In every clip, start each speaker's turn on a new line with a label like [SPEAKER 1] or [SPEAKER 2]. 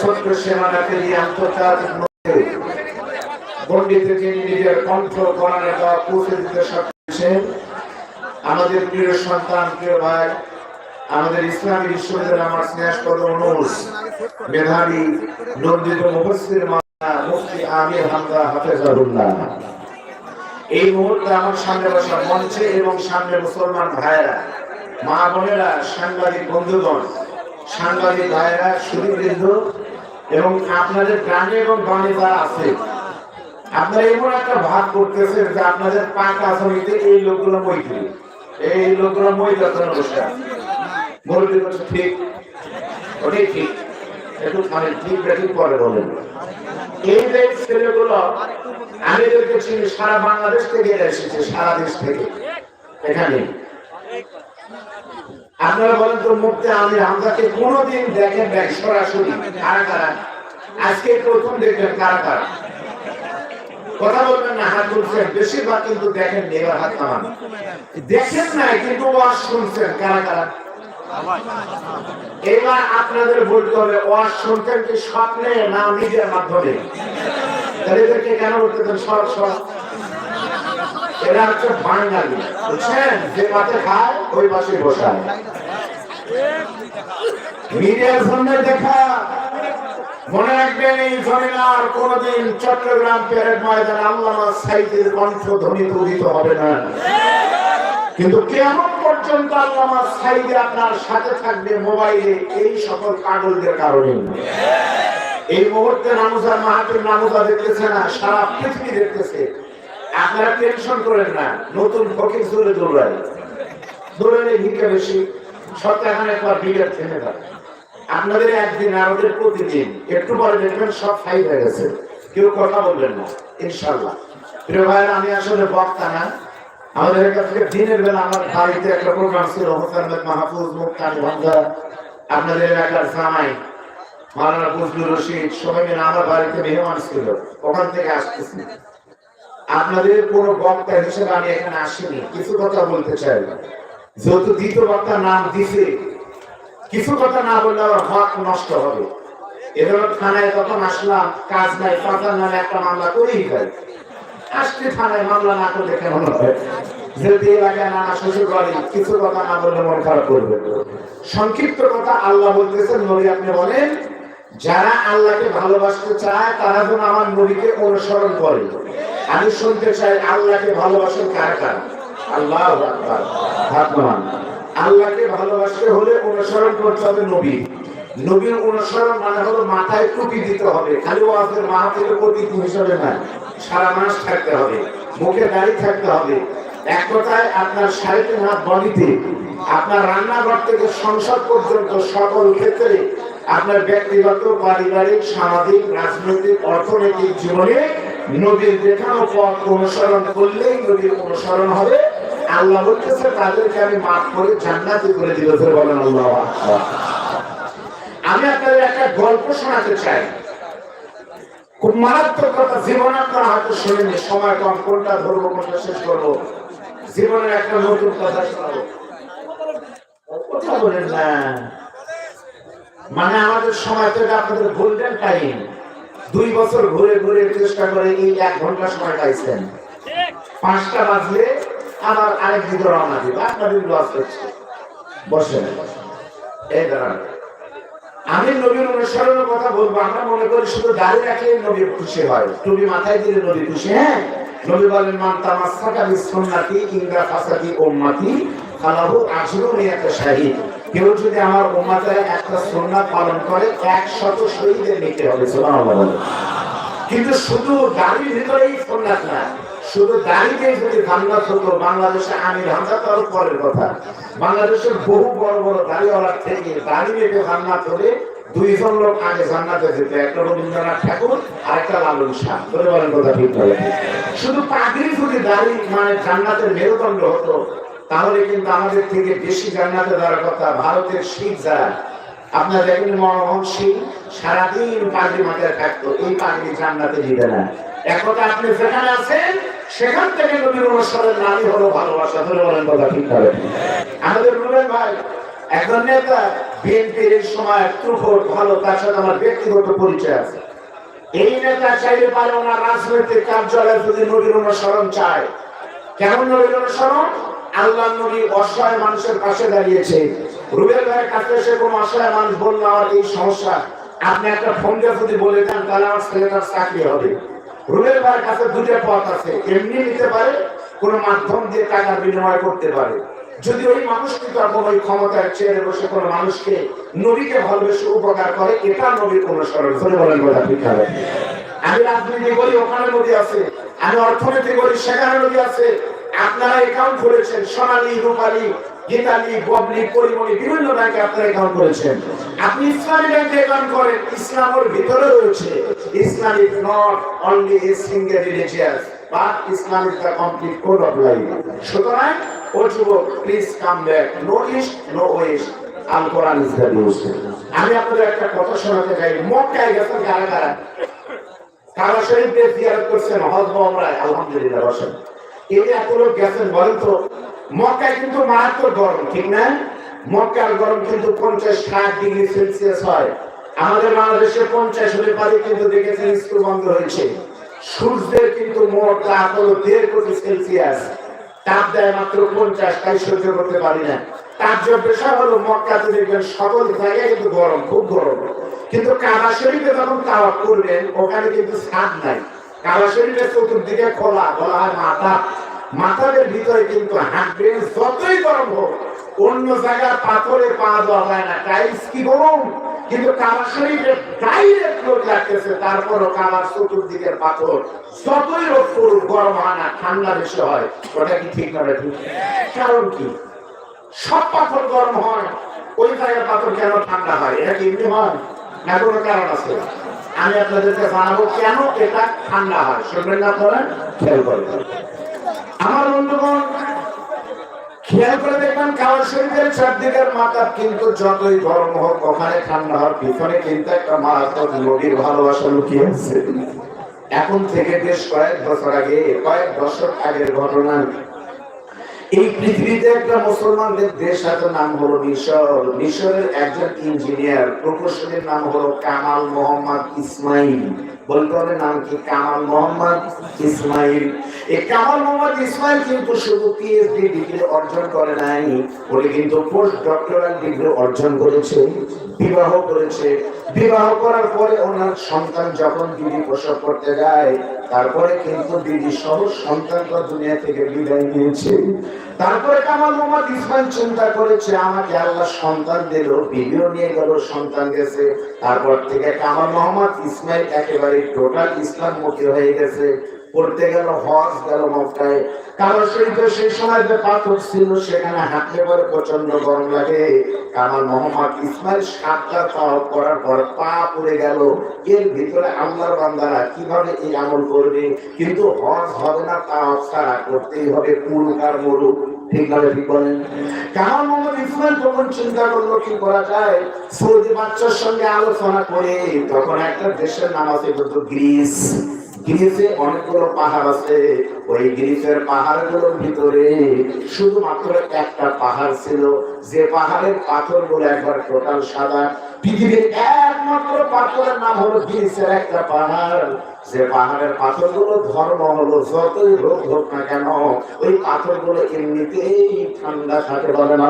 [SPEAKER 1] ছোট্ট সীমানাকে নিয়ে আন্তর্জাতিক মধ্যে পণ্ডিতের যিনি নিজের কণ্ঠ কোরআনে দেওয়া পৌঁছে দিতে সক্ষম আমাদের প্রিয় সন্তান, প্রিয় ভাই, আমাদের ইসলামী বিশ্ববিদ্যালয় আমার স্নেহাস্পদ অনুষ মেধাবী, নন্দিত মুফসির মাওলানা মুফতি আমির হামদা হাফেজাহুল্লাহ। এই মুহূর্তে আমার সামনে বসা মঞ্চে এবং সামনে মুসলমান ভাইয়েরা, মা বোনেরা, সাংবাদিক বন্ধুগণ, সাংবাদিক ভাইয়েরা সুদীবৃন্দ এবং আপনাদের গ্রামে এবং বনে যারা আছে, আপনারা এমন একটা ভাগ করতেছেন যে আপনাদের পাকা জমিতে এই লোকগুলো মৈত্রী এই লোকগুলো মৈত্রী বসে আছে। ঠিক। ওটাই ঠিক। একটু মানে ঠিক এই ছেলেগুলো, আমি সারা বাংলাদেশ থেকে এসেছে, সারা দেশ থেকে। এখানে আপনারা বলেন তো, মুক্তি আমি হামজাকে কোনোদিন দেখেন দেখ সরাসরি। কারা কারা? আজকে প্রথম দেখবেন কারা কারা? কথা বলবেন না, হাত তুলছেন। বেশিরভাগ কিন্তু দেখেন এবার হাত নামান। দেখেন নাই, কিন্তু ওয়াজ শুনছেন। কারা কারা? এবার আপনাদের বলতে হবে, ওয়াজ শুনতেন কি স্বপ্নে না মিডিয়ার মাধ্যমে? তাহলে এদেরকে কেন বলতেছেন সব সব। এরা হচ্ছে বাঙালি। বুঝছেন? যে পাশে খায়, ওই পাশে বসায়। মিডিয়ার সামনে দেখা। মনে রাখবেন, এই জমিনার কোনদিন চট্টগ্রাম প্যারেড ময়দানে আল্লামা সাইদের কণ্ঠ উদিত হবে না। কিন্তু কেমন পর্যন্ত আল্লামা সাইদে আপনার সাথে থাকবে মোবাইলে, এই সকল কাগজের কারণে। এই মুহূর্তে নামুজা মাহাতুর নামুজা দেখতেছে না, সারা পৃথিবী দেখতেছে। আপনারা টেনশন করেন না, নতুন ফকির জোরে দৌড়ায় দৌড়ালে ভিক্ষা বেশি সপ্তাহখানে একবার বিলের থেমে থাকে আপনাদের একদিন আর ওদের প্রতিদিন, একটু পরে দেখবেন সব ফাইল হয়ে গেছে। কেউ কথা বলবেন না ইনশাল্লাহ প্রিয় ভাইয়ের, আমি আসলে বক্তা না। আমাদের এখান থেকে দিনের বেলা আমার বাড়িতে একটা প্রোগ্রাম ছিল হোসেন মাহফুজ, মুক্তানি ভাঙ্গা আপনাদের এলাকার জামাই মারানা ফজলুর রশিদ, সবাই মিলে আমার বাড়িতে মেহমান ছিল। ওখান থেকে আসতেছি। আপনাদের কোন বক্তা হিসেবে আমি এখানে আসিনি। কিছু কথা বলতে চাই। যেহেতু দ্বিতীয় বক্তার নাম দিছে, কিছু কথা না বললে আমার হক নষ্ট হবে। এবার থানায় যখন আসলাম, কাজ নাই পাতার নামে একটা মামলা করেই যায় আসতে থানায় মামলা না করলে কেমন হয় যেহেতু এলাকায় নানা শ্বশুর বাড়ি, কিছু কথা না বললে মন খারাপ করবে। সংক্ষিপ্ত কথা আল্লাহ বলতেছেন, নবী আপনি বলেন যারা আল্লাহকে ভালোবাসতে চায়, তারা যেন আমার নবীকে অনুসরণ করে। আমি শুনতে চাই আল্লাহকে ভালোবাসেন কার কার? আল্লাহ আকবার। আল্লাহকে ভালোবাসতে হলে অনুসরণ করতে হবে নবী। নবীর অনুসরণ মানে হলো মাথায় টুপি দিতে হবে। খালি ওয়াজের মাহফিলের অতিথি হিসেবে না সারা মাস থাকতে হবে। মুখে দাড়ি থাকতে হবে। এক কথায় আপনার সাড়ে তিন হাত বডিতে, আপনার রান্নাঘর থেকে সংসদ পর্যন্ত সকল ক্ষেত্রে আপনার ব্যক্তিগত, পারিবারিক, সামাজিক, রাজনৈতিক, অর্থনৈতিক জীবনে নবীর দেখানো পথ অনুসরণ করলেই নবীর অনুসরণ হবে। আল্লাহ বলতেছে, তাদেরকে আমি মাফ করে জান্নাতি করে দিল ধরে বলেন আল্লাহ আমি আপনাদের একটা গল্প শোনাতে চাই। খুব মারাত্মক কথা, জীবন আপনারা হয়তো শুনেনি সময় কম, কোনটা ধরবো, কোনটা শেষ করব? জীবনের একটা নতুন কথা শোনাবো। কথা বলেন না। মানে আমাদের সময় তো আপনাদের গোল্ডেন টাইম দুই বছর ঘুরে ঘুরে চেষ্টা করে এই এক ঘণ্টা সময় পাইছেন পাঁচটা বাজলে আবার আরেক দিকে রওনা দিব। আপনাদের লস হচ্ছে বসেন। এই দাঁড়ান। আমি নবীর অনুসরণের কথা বলব। আমরা মনে করি শুধু দাঁড়িয়ে রাখলে নবী খুশি হয়। টুপি মাথায় দিলে নবী খুশি হ্যাঁ? নবী বলেন, মান তামাসসাকা বিসুন্নাতি ইনদা ফাসাদি উম্মতি ফালাহু ইয়াতা শাহিদ। কেউ যদি আমার উম্মতের একটা সুন্নাত পালন করে 100 শহীদের নিতে হবে কিন্তু শুধু দাড়ির ভিতরেই সুন্নাত না, শুধু দাড়িতে যদি জান্নাত হতো বাংলাদেশে আমির হামজা তার পরের কথা। বাংলাদেশের বহু বড় বড় দাড়িওয়ালার থেকে দাড়ি রেখে জান্নাত হলে দুইজন লোক আগে জান্নাতে যেত একটা রবীন্দ্রনাথ ঠাকুর আর একটা লালন শাহ বলেন কথা ঠিক বলে। শুধু পাগড়ি যদি দাড়ি মানে জান্নাতের মেরুদণ্ড হতো তাহলে কিন্তু আমাদের থেকে বেশি জান্নাতে দেওয়ার কথা ভারতের শিখ যারা আপনার দেখেন মনমোহন সিং সারাদিন পাগড়ি মাথায় থাকতো, এই পাগড়ি জান্নাতে দিবে না। একথা আপনি যেখানে আছেন, সেখান থেকে নবীর অনুসরণের নামই হলো ভালোবাসা, ধরে বলেন কথা ঠিক হবে আমাদের রুবেল ভাই, একজন নেতা, বিএনপির এই সময় তুখোর ভালো, তার সাথে আমার ব্যক্তিগত পরিচয় আছে। এই নেতা চাইলে পারে ওনার রাজনৈতিক কার্যালয়ে যদি নবীর অনুসরণ চায়। কেমন নবীর অনুসরণ আল্লাহ নবী অসহায় মানুষের পাশে দাঁড়িয়েছে। রুবেল ভাইয়ের কাছে এসে কোন অসহায় মানুষ বলল, আমার এই সমস্যা। আপনি একটা ফোন দিয়ে যদি বলে দেন, তাহলে আমার ছেলেটার চাকরি হবে। রুবেল ভাইয়ের কাছে দুটো পথ আছে। এমনি নিতে পারে, কোন মাধ্যম দিয়ে টাকার বিনিময় করতে পারে। যদি ওই মানুষটি তখন ওই ক্ষমতার চেয়ারে বসে কোনো মানুষকে, নবীকে ভালোবেসে উপকার করে, এটা নবীর অনুসরণ ধরে বলেন কথা ঠিক আমি রাজনীতি করি, ওখানে নদী আছে। আমি অর্থনীতি করি, সেখানে নদী আছে। আপনারা অ্যাকাউন্ট করেছেন সোনালী, রূপালী, গীতালি, ববলি, পরিমণি, বিভিন্ন ব্যাংকে আপনারা অ্যাকাউন্ট করেছেন আপনি ইসলামী ব্যাংকে অ্যাকাউন্ট করেন, ইসলামের ভিতরে রয়েছে। Islam is not only a single religious but Islam is the complete code of life সুতরাং, ও যুবক please come back no no Al Quran is the আমি আপনাদের একটা কথা শোনাতে চাই। মক্কায় কারা কারা? কাবা শরীফে জিয়ারত করছেন? হজ মামরায় আলহামদুলিল্লাহ এই এত গেছেন বলেন তো, মক্কায় কিন্তু মারাত্মক গরম, ঠিক না? মক্কার গরম কিন্তু পঞ্চাশ ষাট ডিগ্রি সেলসিয়াস হয়। আমাদের বাংলাদেশে পঞ্চাশ হলে কিন্তু দেখেছেন স্কুল বন্ধ হয়েছে। সূর্যের কিন্তু মোট তাপ হলো দেড় কোটি সেলসিয়াস। তাপ দেয় মাত্র পঞ্চাশ, তাই সহ্য করতে পারি না। তার যে পেশা হলো, মক্কাতে দেখবেন সকল জায়গায় কিন্তু গরম, খুব গরম। কিন্তু কাবা শরীফে যখন করবেন ওখানে কিন্তু ছাদ নাই। কাবা শরীফের চতুর্দিকে খোলা হয় মাথা। মাথাদের ভিতরে কিন্তু হাঁটবেন যতই গরম হোক, অন্য জায়গায় পাথরে পা দেওয়া না। টাইলস কি কিন্তু শরীফে ডাইরেক্ট লাগতেছে, তারপরও চতুর্দিকের পাথর। যতই রোদ গরম হয় না, ঠান্ডা বেশি হয়। ওটা কি ঠিক না ঠিক কারণ কি? সব পাথর গরম হয়, ওই জায়গার পাথর কেন ঠান্ডা হয়? এটা কি এমনি হয়? না কোনো কারণ আছে? আমি আপনাদেরকে জানাব কেন এটা ঠান্ডা হয়? শুনবেন না আপনারা? খেয়াল করবেন আমার বন্ধুগণ, খেয়াল করে দেখবেন কাবার শরীফের চারদিকের মাথা কিন্তু যতই গরম হোক, ওখানে ঠান্ডা হওয়ার পিছনে কিন্তু একটা মারাত্মক নদীর ভালোবাসা লুকিয়ে আছে। এখন থেকে বেশ কয়েক বছর আগে, কয়েক বছর আগের ঘটনা এই পৃথিবীতে একটা মুসলমানদের দেশ আছে নাম হলো মিশর। মিশরের একজন ইঞ্জিনিয়ার, প্রকৌশলীর নাম হলো কামাল মোহাম্মদ ইসমাইল। বলতে নাম কি? কামাল মোহাম্মদ ইসমাইল। এই কামাল মোহাম্মদ ইসমাইল কিন্তু শুধু পিএইচডি ডিগ্রি অর্জন করে নাই উনি কিন্তু পোস্ট ডক্টরাল ডিগ্রি অর্জন করেছে, বিবাহ করেছে। বিবাহ করার পরে ওনার সন্তান যখন দিদি প্রসব করতে যায়, তারপরে কিন্তু দিদি সহ সন্তানটা দুনিয়া থেকে বিদায় নিয়েছে। তারপরে কামাল মোহাম্মদ ইসমাইল চিন্তা করেছে, আমাকে আল্লাহ সন্তান দিল বিবিও নিয়ে গেল, সন্তান গেছে। তারপর থেকে কামাল মোহাম্মদ ইসমাইল একেবারে টোটাল ইসলামমুখী হয়ে গেছে, পড়তে গেল, হজ গেল মক্কায়। কারও শরীফে সেই সময় যে পাথর ছিল, সেখানে হাঁটলে পরে প্রচণ্ড গরম লাগে। কামাল মোহাম্মদ ইসমাইল সাতটা তাওয়াফ করার পর পা পড়ে গেল। এর ভিতরে আল্লাহর বান্দারা কীভাবে এই আমল করবে? কিন্তু হজ হবে না, তাওয়াফ ছাড়া করতেই হবে পুরুকার মরু সৌদি বাচ্চার সঙ্গে আলোচনা করে তখন একটা দেশের নাম আছে গ্রিস। অনেকগুলো পাহাড় আছে। ওই ভিতরে শুধুমাত্র একটা পাহাড় ছিল যে পাহাড়ের পাথরগুলো একবার টোটাল সাদা, পৃথিবীর একমাত্র পাথরের নাম হলো গ্রিসের একটা পাহাড়। যে পাহাড়ের পাথরগুলো ধর্ম হলো, যতই রোগ হোক না কেন, ওই পাথরগুলো এমনিতেই ঠান্ডা থাকে বলেন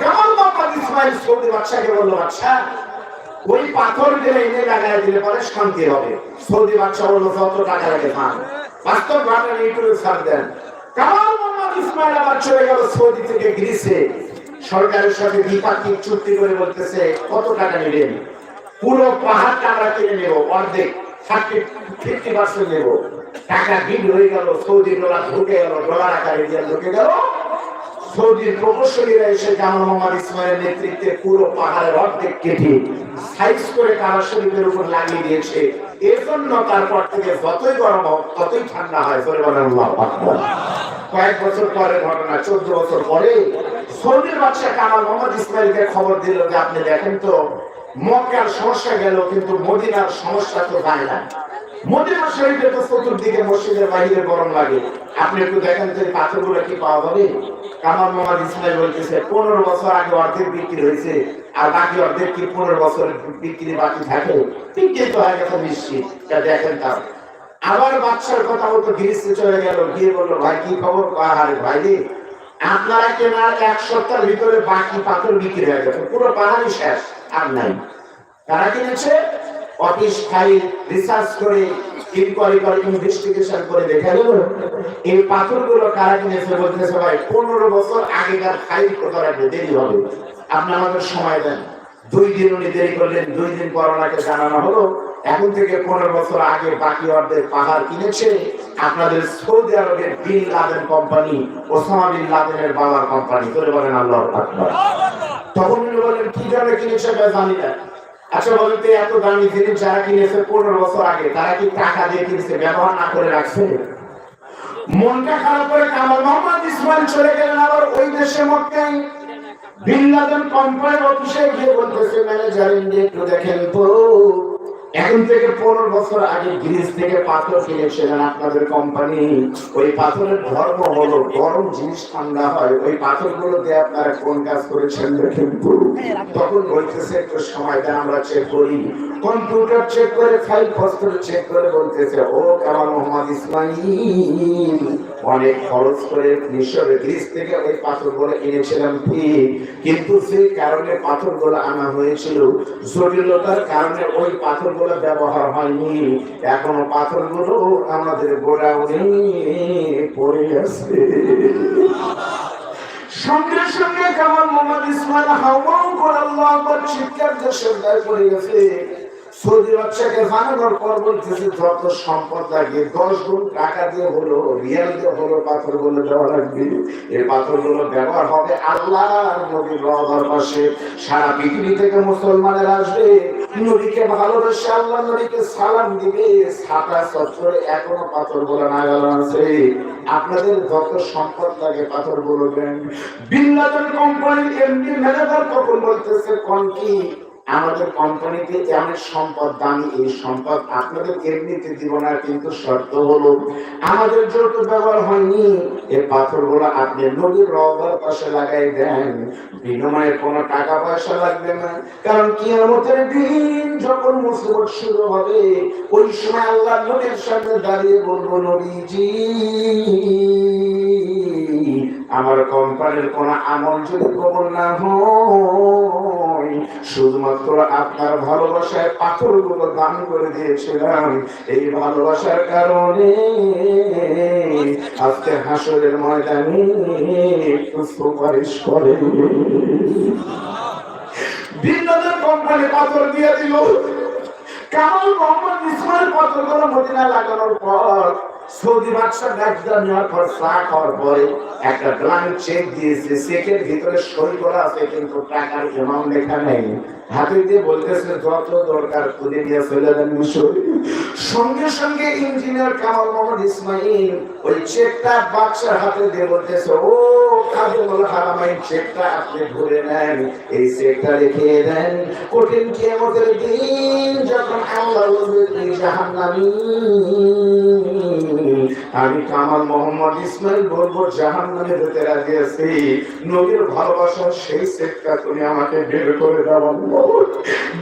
[SPEAKER 1] কেমন বাবা ইসমাইল সৌদি বাচ্চাকে বলল আচ্ছা ওই পাথর দিলে এনে লাগাই দিলে পরে শান্তি হবে। সৌদি বাচ্চা বলল, যত টাকা লাগে পান বাস্তব ঘটনা ইউটিউবে ছাড় দেন। মোহাম্মদ ইসমাইল আবার চলে গেল সৌদি থেকে গ্রিসে। সরকারের সাথে দ্বিপাক্ষিক চুক্তি করে বলতেছে, কত টাকা পুরো পাহাড়টা আমরা কিনে নেব, অর্ধেক ফিফটি পার্সেন্ট নেব। টাকা হয়ে গেল, সৌদি ডলার ঢুকে গেল, ডলার আকারে ঢুকে গেল। সৌদির প্রকৌশলীরা এসে জামাল মোহাম্মদ ইসমাইলের নেতৃত্বে পুরো পাহাড়ের অর্ধেক কেটে সাইজ করে কাবা শরীফের উপর লাগিয়ে দিয়েছে। এর জন্য তারপর থেকে যতই গরম হোক, ততই ঠান্ডা হয় বলে বলেন আল্লাহু। কয়েক বছর পরে ঘটনা, চোদ্দ বছর পরে সৌদির বাদশাহ কামাল মোহাম্মদ ইসমাইলকে খবর দিল যে, আপনি দেখেন তো, মক্কার সমস্যা গেল, কিন্তু মদিনার সমস্যা তো যায় না। মদিনা শরীফে তো চতুর্দিকে মসজিদের বাইরে গরম লাগে। আপনি একটু দেখেন যে পাথরগুলো কি পাওয়া যাবে? কামাল মোহাম্মদ ইসমাইল বলতেছে, পনেরো বছর আগে অর্ধেক বিক্রি হয়েছে, আর বাকি অর্ধেক কি পনেরো বছর বিক্রি বাকি থাকে? বিক্রি তো হয়ে গেছে নিশ্চিত। দেখেন তার আবার বাচ্চার কথা মতো গিরিস্তে চলে গেল, গিয়ে বলল, ভাই, কি খবর? আরে ভাই আপনারা কেনার এক সপ্তাহের ভিতরে বাকি পাথর বিক্রি হয়ে গেছে? পুরো পাহাড়ি শেষ, আর নাই। তারা কিনেছে ফাইল, রিসার্চ করে ইনকোয়ারি করে ইনভেস্টিগেশন করে দেখা গেল, এই পাথরগুলো কারা কিনেছে? বলতেছে, ভাই, পনেরো বছর আগেকার ফাইল রাখবে দেরি হবে। আপনি আমাদের সময় দেন। দুই দিন উনি দেরি করলেন, দুই দিন পর ওনাকে জানানো হলো এখন থেকে পনেরো বছর আগে বাকি অর্ধেক পাহাড় কিনেছে আপনাদের সৌদি আরবের bin Laden company, Osama bin লাদেনের বাবার কোম্পানি। করে বলেন আল্লাহ তখন বলেন কি জন্য কিনেছে জানি না। আচ্ছা বলেন তো, এত দামি জিনিস যারা কিনেছে পনেরো বছর আগে, তারা কি টাকা দিয়ে কিনেছে, ব্যবহার না করে রাখছে? মনটা খারাপ করে কামাল মোহাম্মদ ইসমাইল চলে গেলেন আবার ওই দেশে মক্কায়। বিন লাদেন কোম্পানির অফিসে গিয়ে বলতেছে, ম্যানেজার, একটু দেখেন তো। এখন থেকে পনেরো বছর আগে গ্রিস থেকে পাথর কিনেছিলেন আপনাদের কোম্পানি। ওই পাথরের ধর্ম হলো গরম জিনিস ঠান্ডা হয়। ওই পাথরগুলো দিয়ে আপনারা কোন কাজ করেছেন দেখেন তখন বলতেছে, একটু সময় দেন, আমরা চেক করি। কম্পিউটার চেক করে ফাইল পত্র চেক করে বলতেছে, ও কামাল মোহাম্মদ ইসমাইল অনেক খরচ করে মিশরে গ্রিস থেকে ওই পাথরগুলো এনেছিলাম, ঠিক। কিন্তু সেই কারণে পাথরগুলো আনা হয়েছিল। জটিলতার কারণে ওই পাথরগুলো ব্যবহার হয়নি। এখনও পাথরগুলো আমাদের গোডাউনে পড়ে আছে। সঙ্গে সঙ্গে কামাল মোহাম্মদ ইসমাইল হাওয়াও করে আল্লাহ আকবার চিৎকার দিয়ে সেজদায় পড়ে গেছে। সৌদি বাচ্চাকে জানানোর পর বলতেছে, যত সম্পদ লাগে, দশ গুণ টাকা দিয়ে হলো, রিয়াল দিয়ে হলো পাথরগুলো দেওয়া লাগবে। এই পাথরগুলো ব্যবহার হবে সারা পৃথিবী থেকে মুসলমানের আসবে, নবীকে ভালোবেসে আল্লাহ নবীকে সালাম দিবে। এখনও পাথরগুলো আছে। আপনাদের যত সম্পদ লাগে পাথরগুলো দেন। বিল্লাদের কোম্পানির এমডি বলতেছে কোন কি আমাদের কোম্পানিতে এমন সম্পদ, দামি এই সম্পদ, আপনাদের এমনিতে দিব না কিন্তু শর্ত হলো, আমাদের যত ব্যবহার হয়নি। এই পাথরগুলো আপনি নদীর রবার পাশে লাগাই দেন। বিনিময়ে কোনো টাকা পয়সা লাগবে না। কারণ কিয়ামতের দিন যখন মুসিবত শুরু হবে, ওই সময় আল্লাহ নবীর সামনে দাঁড়িয়ে বলব, নবীজি। আমার কোম্পানির কোন আমল যদি কবল না হয়। শুধুমাত্র আপনার ভালোবাসায় পাথরগুলো দান করে দিয়েছিলাম। এই ভালোবাসার কারণে আজকে হাসরের ময়দানে একটু সুপারিশ করে। ভিন্নদের কোম্পানি পাথর দিয়ে দিল। কামাল মোহাম্মদ ইসমাইল পাথর পাথরগুলো মদিনা লাগানোর পর সৌদি বাদশাহ গাজদা নেওয়ার পর চা খাওয়ার পরে একটা ব্লাঙ্ক চেক দিয়েছে। চেকের ভিতরে সই করা আছে, কিন্তু টাকার অ্যামাউন্ট লেখা নেই। হাতে দিয়ে বলতেছে, যত দরকার খুলে নিয়ে চলে যান মিশর। সঙ্গে সঙ্গে ইঞ্জিনিয়ার কামাল মোহাম্মদ ইসমাইল ওই চেকটা বাদশার হাতে দিয়ে বলতেছে, ও আপনি ধরে নেন এই চেকটা রেখে দেন। কঠিন কিয়ামতের দিন যখন আল্লাহ আমি কামাল মোহাম্মদ ইসমাইল বলব জাহান নামে যেতে রাজি আছি। নবীর ভালোবাসার সেই সেটটা তুমি আমাকে বের করে দাও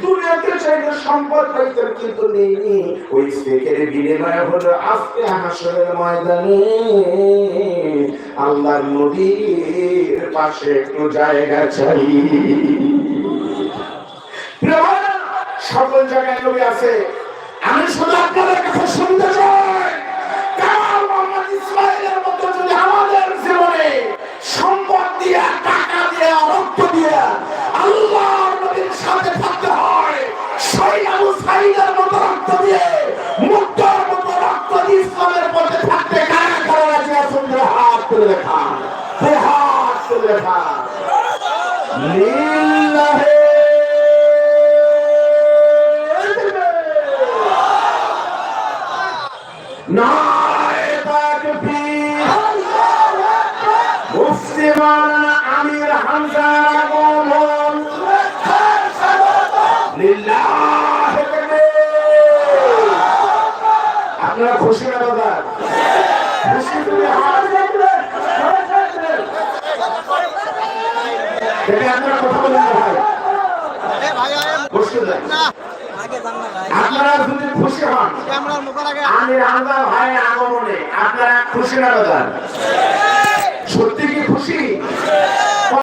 [SPEAKER 1] দুনিয়াতে চাইলে সম্পদ পাইতেন কিন্তু নেইনি। ওই সেকের বিনিময় হলো আজকে হাসরের ময়দানে। আল্লাহর নবীর পাশে একটু জায়গা চাই। সকল জায়গায় নবী আছে। আমি শুধু আপনাদের কাছে শুনতে চাই। ইসমাইলের মতো যদি আমাদের জীবনে সম্পদ দিয়া, টাকা দিয়া, রক্ত দিয়া আল্লাহ নবীর সাথে থাকতে হয়, সেই আবু সাইদের মতো রক্ত দিয়ে, মুক্তর মতো রক্ত দিয়ে ইসলামের পথে থাকতে কারা কারা রাজি আছেন? হাত তুলে দেখা হাত তুলে দেখা লিল্লাহে আপনারা যদি খুশি হন। আমি রামদা ভাইয়ের আগমনে আপনারা খুশি না সত্যি কি খুশি?